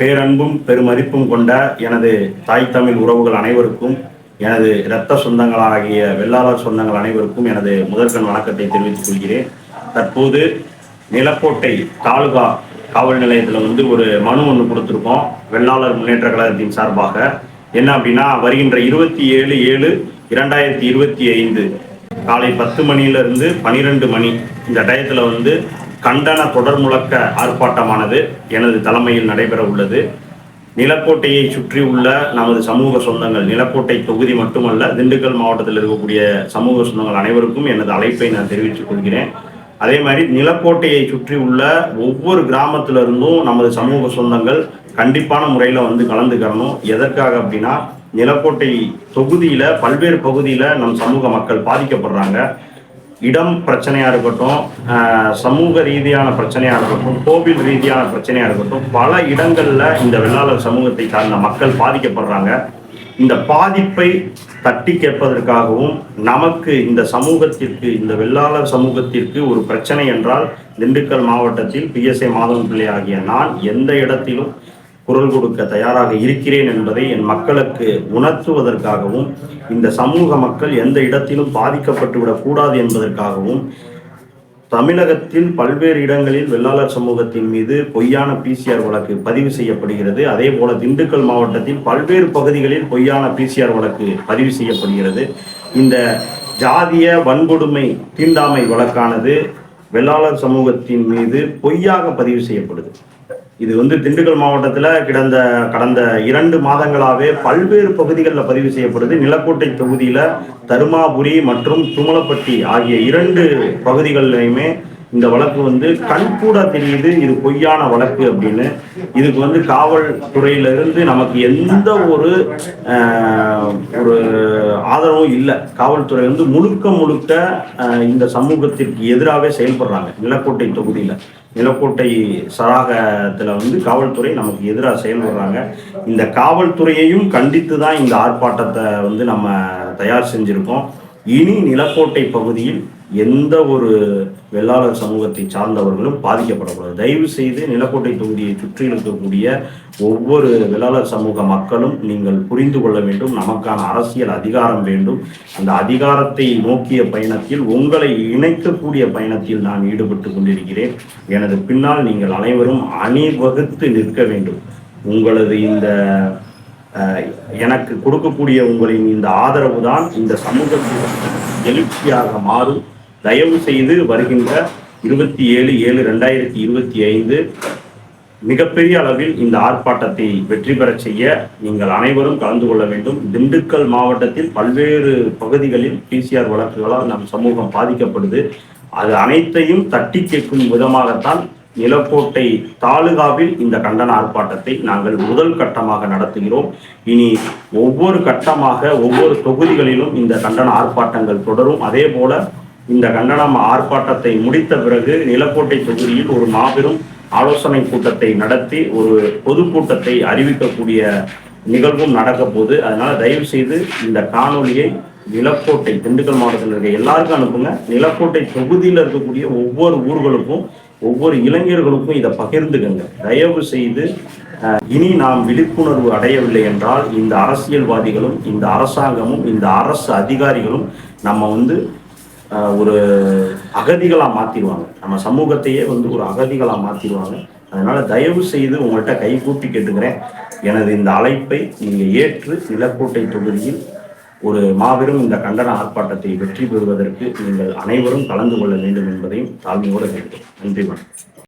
பேரன்பும் பெருமதிப்பும் கொண்ட எனது தாய் தமிழ் உறவுகள் அனைவருக்கும் எனது இரத்த சொந்தங்களாகிய வெள்ளாளர் சொந்தங்கள் அனைவருக்கும் எனது முதற்கண் வணக்கத்தை தெரிவித்துக் கொள்கிறேன். தற்போது நிலக்கோட்டை தாலுகா காவல் நிலையத்தில் வந்து ஒரு மனு ஒன்று கொடுத்துருக்கோம் வெள்ளாளர் முன்னேற்ற கழகத்தின் சார்பாக. என்ன அப்படின்னா வருகின்ற இருபத்தி ஏழு ஏழு இரண்டாயிரத்தி இருபத்தி ஐந்து காலை பத்து மணியிலிருந்து பனிரெண்டு மணி இந்த டயத்தில் வந்து கண்டன தொடர் முழக்க ஆர்ப்பாட்டமானது எனது தலைமையில் நடைபெற உள்ளது. நிலக்கோட்டையை சுற்றி உள்ள நமது சமூக சொந்தங்கள் நிலக்கோட்டை தொகுதி மட்டுமல்ல திண்டுக்கல் மாவட்டத்தில் இருக்கக்கூடிய சமூக சொந்தங்கள் அனைவருக்கும் எனது அழைப்பை நான் தெரிவித்துக் கொள்கிறேன். அதே மாதிரி நிலக்கோட்டையை சுற்றி உள்ள ஒவ்வொரு கிராமத்திலிருந்தும் நமது சமூக சொந்தங்கள் கண்டிப்பான முறையில் வந்து கலந்துக்கிறணும் எதற்காக அப்படின்னா நிலக்கோட்டை தொகுதியில் பல்வேறு பகுதியில் நம் சமூக மக்கள் பாதிக்கப்படுறாங்க. இடம் பிரச்சனையாக இருக்கட்டும் சமூக ரீதியான பிரச்சனையாக இருக்கட்டும் கோவில் ரீதியான பிரச்சனையாக இருக்கட்டும் பல இடங்களில் இந்த வெள்ளாளர் சமூகத்தை சார்ந்த மக்கள் பாதிக்கப்படுறாங்க. இந்த பாதிப்பை தட்டி கேட்பதற்காகவும் நமக்கு இந்த சமூகத்திற்கு இந்த வெள்ளாளர் சமூகத்திற்கு ஒரு பிரச்சனை என்றால் திண்டுக்கல் மாவட்டத்தில் பிஎஸ்ஐ மாதவன் பிள்ளை ஆகிய நான் எந்த இடத்திலும் குரல் கொடுக்க தயாராக இருக்கிறேன் என்பதை என் மக்களுக்கு உணர்த்துவதற்காகவும் இந்த சமூக மக்கள் எந்த இடத்திலும் பாதிக்கப்பட்டு விடக்கூடாது என்பதற்காகவும் தமிழகத்தில் பல்வேறு இடங்களில் வெள்ளாளர் சமூகத்தின் மீது பொய்யான பிசிஆர் வழக்கு பதிவு செய்யப்படுகிறது. அதே போல திண்டுக்கல் மாவட்டத்தில் பல்வேறு பகுதிகளில் பொய்யான பிசிஆர் வழக்கு பதிவு செய்யப்படுகிறது. இந்த ஜாதிய வன்கொடுமை தீண்டாமை வழக்கானது வெள்ளாளர் சமூகத்தின் மீது பொய்யாக பதிவு செய்யப்படுது. இது வந்து திண்டுக்கல் மாவட்டத்தில் கிடந்த கடந்த இரண்டு மாதங்களாகவே பல்வேறு பகுதிகளில் பதிவு செய்யப்படுது. நிலக்கோட்டை தொகுதியில் தருமாபுரி மற்றும் துமலப்பட்டி ஆகிய இரண்டு பகுதிகளிலையுமே இந்த வழக்கு வந்து கண்கூட தெரியுது. இது பொய்யான வழக்கு அப்படின்னு. இதுக்கு வந்து காவல்துறையிலிருந்து நமக்கு எந்த ஒரு ஒரு ஆதரவும் இல்லை. காவல்துறை வந்து முழுக்க முழுக்க இந்த சமூகத்திற்கு எதிராகவே செயல்படுறாங்க நிலக்கோட்டை தொகுதியில். நிலக்கோட்டை சராகத்தில் வந்து காவல்துறை நமக்கு எதிராக செயல்படுறாங்க. இந்த காவல்துறையையும் கண்டித்து தான் இந்த ஆர்ப்பாட்டத்தை வந்து நம்ம தயார் செஞ்சுருக்கோம். இனி நிலக்கோட்டை பகுதியில் எந்த ஒரு வெள்ளாளர் சமூகத்தை சார்ந்தவர்களும் பாதிக்கப்படக்கூடாது. தயவு செய்து நிலக்கோட்டை தொகுதியை சுற்றி இருக்கக்கூடிய ஒவ்வொரு வெள்ளாளர் சமூக மக்களும் நீங்கள் புரிந்து கொள்ள வேண்டும். நமக்கான அரசியல் அதிகாரம் வேண்டும். அந்த அதிகாரத்தை நோக்கிய பயணத்தில் உங்களை இணைக்கக்கூடிய பயணத்தில் நான் ஈடுபட்டு கொண்டிருக்கிறேன். எனது பின்னால் நீங்கள் அனைவரும் அணிவகுத்து நிற்க வேண்டும். உங்களது இந்த எனக்கு கொடுக்கக்கூடிய உங்களின் இந்த ஆதரவு தான் இந்த சமூகத்தின் எழுச்சியாக மாறும். தயவு செய்து வருகின்ற இருபத்தி ஏழு ஏழு ரெண்டாயிரத்தி இருபத்தி ஐந்து மிகப்பெரிய அளவில் இந்த ஆர்ப்பாட்டத்தை வெற்றி பெறச் செய்ய நீங்கள் அனைவரும் கலந்து கொள்ள வேண்டும். திண்டுக்கல் மாவட்டத்தில் பல்வேறு பகுதிகளில் பிசிஆர் வழக்குகளால் நம் சமூகம் பாதிக்கப்படுது. அது அனைத்தையும் தட்டி கேட்கும் விதமாகத்தான் நிலக்கோட்டை தாலுகாவில் இந்த கண்டன ஆர்ப்பாட்டத்தை நாங்கள் முதல் கட்டமாக நடத்துகிறோம். இனி ஒவ்வொரு கட்டமாக ஒவ்வொரு தொகுதிகளிலும் இந்த கண்டன ஆர்ப்பாட்டங்கள் தொடரும். அதே போல இந்த கண்டனம் ஆர்ப்பாட்டத்தை முடித்த பிறகு நிலக்கோட்டை தொகுதியில் ஒரு மாபெரும் ஆலோசனை கூட்டத்தை நடத்தி ஒரு பொதுக்கூட்டத்தை அறிவிக்கக்கூடிய நிகழ்வும் நடக்க போகுது. அதனால தயவு செய்து இந்த காணொலியை நிலக்கோட்டை திண்டுக்கல் மாவட்டத்தில் இருக்க எல்லாருக்கும் அனுப்புங்க. நிலக்கோட்டை தொகுதியில் இருக்கக்கூடிய ஒவ்வொரு ஊர்களுக்கும் ஒவ்வொரு இளைஞர்களுக்கும் இதை பகிர்ந்துக்கங்க. தயவு செய்து இனி நாம் விழிப்புணர்வு அடையவில்லை என்றால் இந்த அரசியல்வாதிகளும் இந்த அரசாங்கமும் இந்த அரசு அதிகாரிகளும் நம்ம வந்து ஒரு அகதிகளாக மாற்றிடுவாங்க நம்ம சமூகத்தையே வந்து ஒரு அகதிகளாக மாற்றிடுவாங்க அதனால தயவு செய்து உங்கள்கிட்ட கை கூப்பி கேட்டுக்கிறேன். எனது இந்த அழைப்பை நீங்கள் ஏற்று நிலக்கோட்டை தொகுதியில் ஒரு மாபெரும் இந்த கண்டன ஆர்ப்பாட்டத்தை வெற்றி பெறுவதற்கு நீங்கள் அனைவரும் கலந்து கொள்ள வேண்டும் என்பதையும் தாழ்மையோடு வேண்டும் நன்றி வணக்கம்.